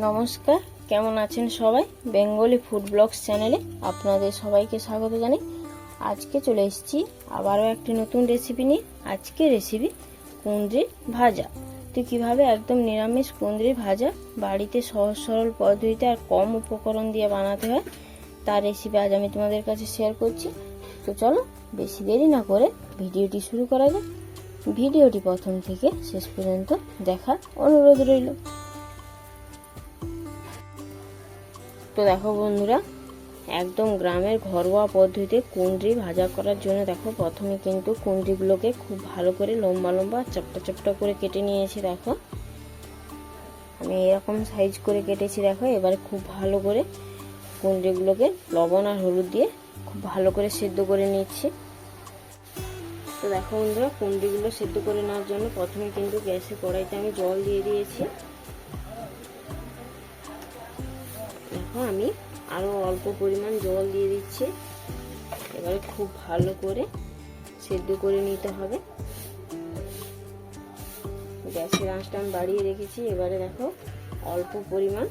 নমস্কার, কেমন আছেন সবাই? বেঙ্গলি ফুড ব্লগস চ্যানেলে আপনাদের সবাইকে স্বাগত জানাই। আজকে চলে এসেছি আবারও একটি নতুন রেসিপি নিয়ে। আজকে রেসিপি কুঁদরি ভাজা। তো কীভাবে একদম নিরামিষ কুঁদরি ভাজা বাড়িতে সহজ সরল পদ্ধতিতে আর কম উপকরণ দিয়ে বানাতে হয়, তার রেসিপি আজ আমি তোমাদের কাছে শেয়ার করছি। তো চলো, বেশি দেরি না করে ভিডিওটি শুরু করা যাক। ভিডিওটি প্রথম থেকে শেষ পর্যন্ত দেখার অনুরোধ রইল। তো দেখো বন্ধুরা, একদম গ্রামের ঘরোয়া পদ্ধতিতে কুঁদরি ভাজা করার জন্য দেখো প্রথমে কিন্তু কুঁদরিগুলোকে খুব ভালো করে লম্বা লম্বা চপটা চপটা করে কেটে নিয়েছি, দেখো। আমি এরকম সাইজ করে কেটেছি, দেখো। এবারে খুব ভালো করে কুঁদরিগুলোকে লবণ আর হলুদ দিয়ে খুব ভালো করে সেদ্ধ করে নিচ্ছি। তো দেখো বন্ধুরা, কুঁদরিগুলো সেদ্ধ করে নেওয়ার জন্য প্রথমে কিন্তু গ্যাসে কড়াইতে আমি জল দিয়ে দিয়েছি। দেখো আমি আরও অল্প পরিমাণ জল দিয়ে দিচ্ছি। এবারে খুব ভালো করে সেদ্ধ করে নিতে হবে। গ্যাসের আঁচটা আমি বাড়িয়ে রেখেছি। এবারে দেখো, অল্প পরিমাণ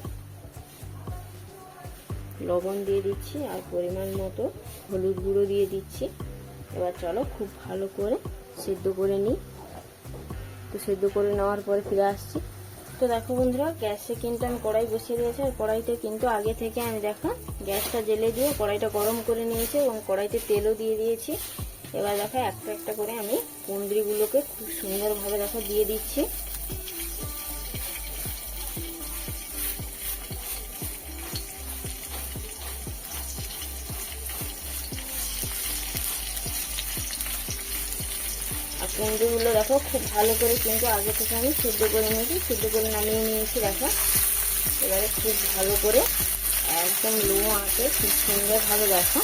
লবণ দিয়ে দিচ্ছি আর পরিমাণ মতো হলুদ গুঁড়ো দিয়ে দিচ্ছি। এবার চলো খুব ভালো করে সেদ্ধ করে নিই। তো সেদ্ধ করে নেওয়ার পরে ফিরে আসছি। তো দেখো বন্ধুরা, গ্যাসে কিন্তু আমি কড়াই বসিয়ে দিয়েছি, আর কড়াইতে কিন্তু আগে থেকে আমি দেখো গ্যাসটা জেলে দিয়ে কড়াইটা গরম করে নিয়েছি এবং কড়াইতে তেলও দিয়ে দিয়েছি। এবার দেখো একটা একটা করে আমি কুন্দ্রিগুলোকে খুব সুন্দরভাবে দেখো দিয়ে দিচ্ছি। আর দেখো, খুব ভালো করে কিন্তু আগে থেকে আমি সিদ্ধ করে নিয়েছি। সিদ্ধ করে নামিয়ে নিয়েছি, দেখো। এবারে খুব ভালো করে একদম লো আঁকে খুব সুন্দরভাবে দেখো।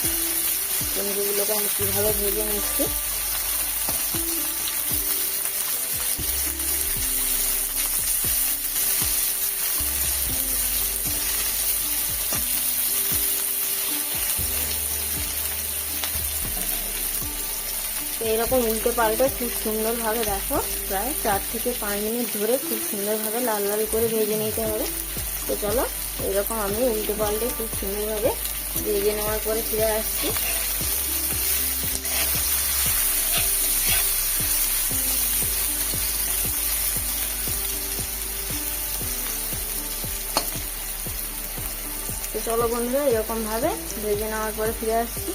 কুঁদরিগুলোকে আমি কীভাবে ভেজে নিচ্ছি। তো এরকম উল্টে পাল্টে খুব সুন্দরভাবে দেখো। প্রায় চার থেকে পাঁচ মিনিট ধরে খুব সুন্দরভাবে লাল লাল করে ভেজে নিতে হবে। তো চলো, এরকম আমি উল্টে পাল্টে খুব সুন্দরভাবে ভেজে নেওয়ার পরে ফিরে আসছি। তো চলো বন্ধুরা, এরকমভাবে ভেজে নেওয়ার পরে ফিরে আসছি।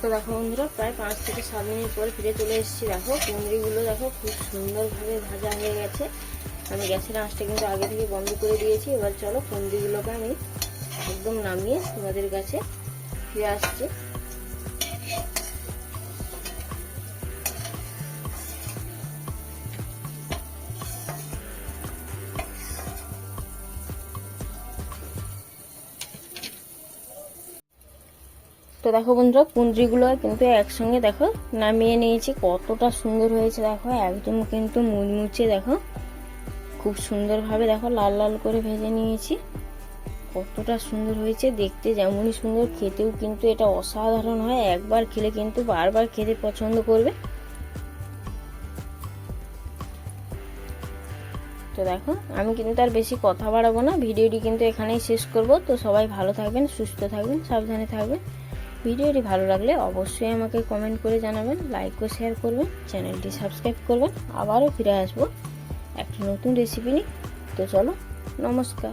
তো দেখো বন্ধুরা, প্রায় পাঁচ থেকে সাত মিনিট পরে ফিরে চলে এসেছি। দেখো, কুমড়িগুলো দেখো খুব সুন্দরভাবে ভাজা হয়ে গেছে। আমি গ্যাসের আঁচটা কিন্তু আগে থেকে বন্ধ করে দিয়েছি। এবার চলো কুমড়িগুলোকে আমি একদম নামিয়ে তোমাদের কাছে ফিরে আসছি। তো দেখো বন্ধুরা কুঁদরিগুলো কিন্তু একসঙ্গে দেখো নামিয়ে নিয়েছি। কতটা সুন্দর হয়েছে দেখো, একদম কিন্তু মুচমুচে দেখো। খুব সুন্দরভাবে দেখো লাল লাল করে ভেজে নিয়েছি। কতটা সুন্দর হয়েছে, দেখতে যেমনই সুন্দর, খেতেও কিন্তু এটা অসাধারণ হয়। একবার খেলে কিন্তু বারবার খেতে পছন্দ করবে। তো দেখো, আমি কিন্তু তার বেশি কথা বাড়াবো না, ভিডিওটি কিন্তু এখানেই শেষ করব। তো সবাই ভালো থাকবেন, সুস্থ থাকবেন, সাবধানে থাকবেন। ভিডিওটি ভালো লাগলে অবশ্যই আমাকে কমেন্ট করে জানাবেন লাইক ও শেয়ার করবেন চ্যানেলটি সাবস্ক্রাইব করবেন। আবারও ফিরে আসব একটা নতুন রেসিপি নিয়ে। তো চলো, নমস্কার।